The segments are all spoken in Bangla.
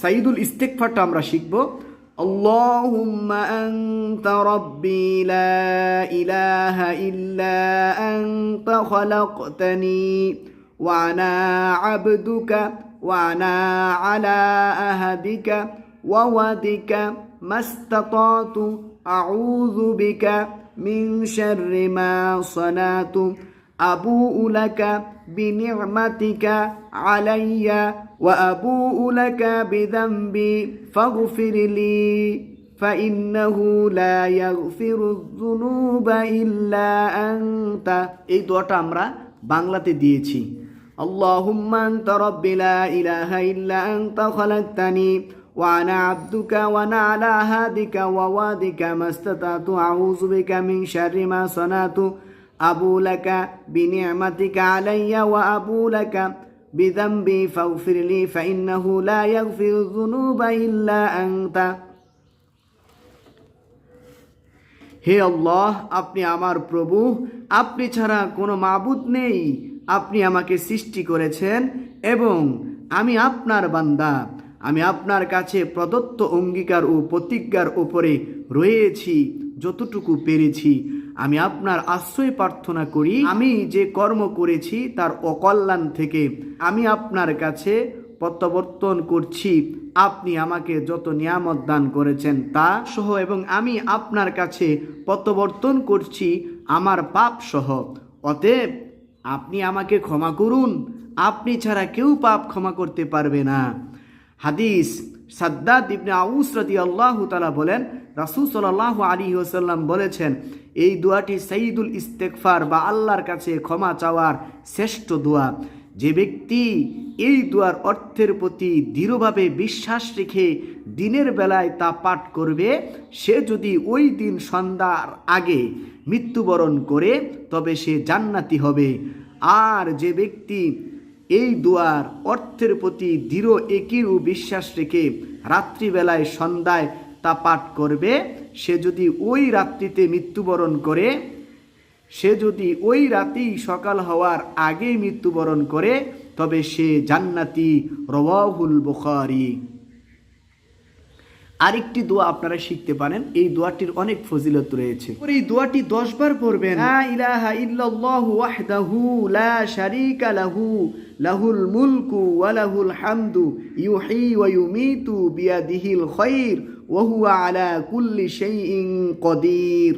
সাইদুল ইস্তেকফারটা আমরা শিখব اللهم أنت ربي لا إله إلا أنت خلقتني وأنا عبدك وأنا على أهدك وودك ما استطعت أعوذ بك من شر ما صنعت أبوء لك بنعمتك علي وأبوء لك بذنبي فاغفر لي فإنه لا يغفر الذنوب إلا أنت এই দোয়াটা আমরা বাংলাতে দিয়েছি اللهم أنت ربي لا إله إلا أنت خلقتني وأنا عبدك وأنا على هادك ووادك ما استطعت أعوذ بك من شر ما صنعت أبو لك بنعمتك علي وأبو لك بذنبي فاغفر لي فإنه لا يغفر الذنوب إلا أنت হে আল্লাহ আপনি আমার প্রভু আপনি ছাড়া কোনো মাবুদ নেই আপনি আমাকে সৃষ্টি করেছেন এবং আমি আপনার বান্দা আমি আপনার কাছে প্রদত্ত অঙ্গীকার ও প্রতিজ্ঞার উপরে রয়েছি যতটুকু পেরেছি আমি আপনার আশ্রয় প্রার্থনা করি। আমি যে কর্ম করেছি তার অকল্যাণ থেকে আমি আপনার কাছে প্রত্যাবর্তন করছি। আপনি আমাকে যত নিয়ামত দান করেছেন তা সহ এবং আমি আপনার কাছে প্রত্যাবর্তন করছি আমার পাপ সহ। অতএব আপনি আমাকে ক্ষমা করুন। আপনি ছাড়া কেউ পাপ ক্ষমা করতে পারবে না। হাদিস সাদ্দাদ ইবনে আউস রাদি আল্লাহ তালা বলেন, রাসুল সাল্লাহ আলী ওসাল্লাম বলেছেন, এই দোয়াটি সঈদুল ইস্তেকফার বা আল্লাহর কাছে ক্ষমা চাওয়ার শ্রেষ্ঠ দোয়া। যে ব্যক্তি এই দোয়ার অর্থের প্রতি দৃঢ়ভাবে বিশ্বাস রেখে দিনের বেলায় তা পাঠ করবে, সে যদি ওই দিন সন্ধ্যার আগে মৃত্যুবরণ করে, তবে সে জান্নাতি হবে। আর যে ব্যক্তি এই দুয়ার অর্থের প্রতি দৃঢ় একিরু বিশ্বাস রেখে রাত্রিবেলায় সন্ধ্যায় তা পাঠ করবে। সে যদি ওই রাত্রিতে মৃত্যুবরণ করে, সে যদি ওই রাতেই সকাল হওয়ার আগেই মৃত্যুবরণ করে, তবে সে জান্নাতি রওয়াহুল বুখারী। আরেকটি দোয়া আপনারা শিখতে পারেন। এই দোয়াটির অনেক ফজিলত রয়েছে। এই দোয়াটি দশ বার পড়বেন। লা ইলাহা ইল্লাল্লাহু ওয়াহদাহু লা শারীকা লাহু লাহুল মুলকু ওয়া লাহুল হামদু ইউহয়ী ওয়া ইউমীতু বিয়াদিহিল খায়র ওয়া হুয়া আলা কুল্লি শাইইন কদির।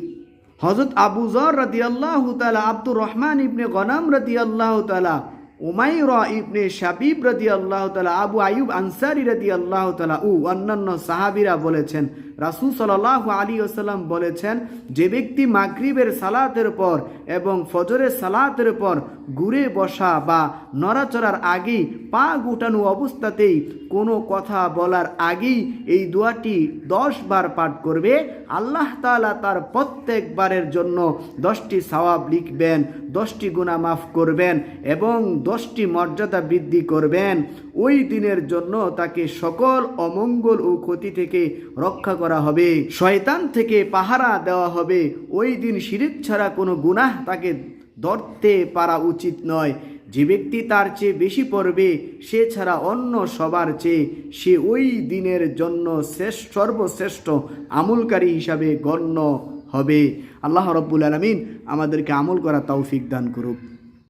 হযরত আবু যর রাদিয়াল্লাহু তাআলা আব্দুর রহমান ইবনে গনাম রাদিয়াল্লাহু তাআলা উমাইরা ইবনে শাবিব রদি আল্লাহ তালা আবু আয়ুব আনসারি রদি আল্লাহ তালা উ অন্যান্য সাহাবিরা বলেছেন রাসুল সাল্লাহ আলী আসাল্লাম বলেছেন, যে ব্যক্তি মাগরিবের সালাতের পর এবং ফজরের সালাতের পর ঘুরে বসা বা নড়াচড়ার আগেই পা গুটানো অবস্থাতেই কোনো কথা বলার আগেই এই দোয়াটি দশ বার পাঠ করবে, আল্লাহ তালা তার প্রত্যেকবারের জন্য দশটি সওয়াব লিখবেন, দশটি গুণা মাফ করবেন এবং দশটি মর্যাদা বৃদ্ধি করবেন। ওই দিনের জন্য তাকে সকল অমঙ্গল ও ক্ষতি থেকে রক্ষা করা হবে, শয়তান থেকে পাহারা দেওয়া হবে। ওই দিন শিরিক ছাড়া কোনো গুনাহ তাকে ধরতে পারা উচিত নয়। যে ব্যক্তি তার চেয়ে বেশি পড়বে, সে ছাড়া অন্য সবার চেয়ে সে ওই দিনের জন্য শ্রেষ্ঠ, সর্বশ্রেষ্ঠ আমলকারী হিসাবে গণ্য হবে। আল্লাহ রব্বুল আলমিন আমাদেরকে আমল করা তৌফিক দান করুক।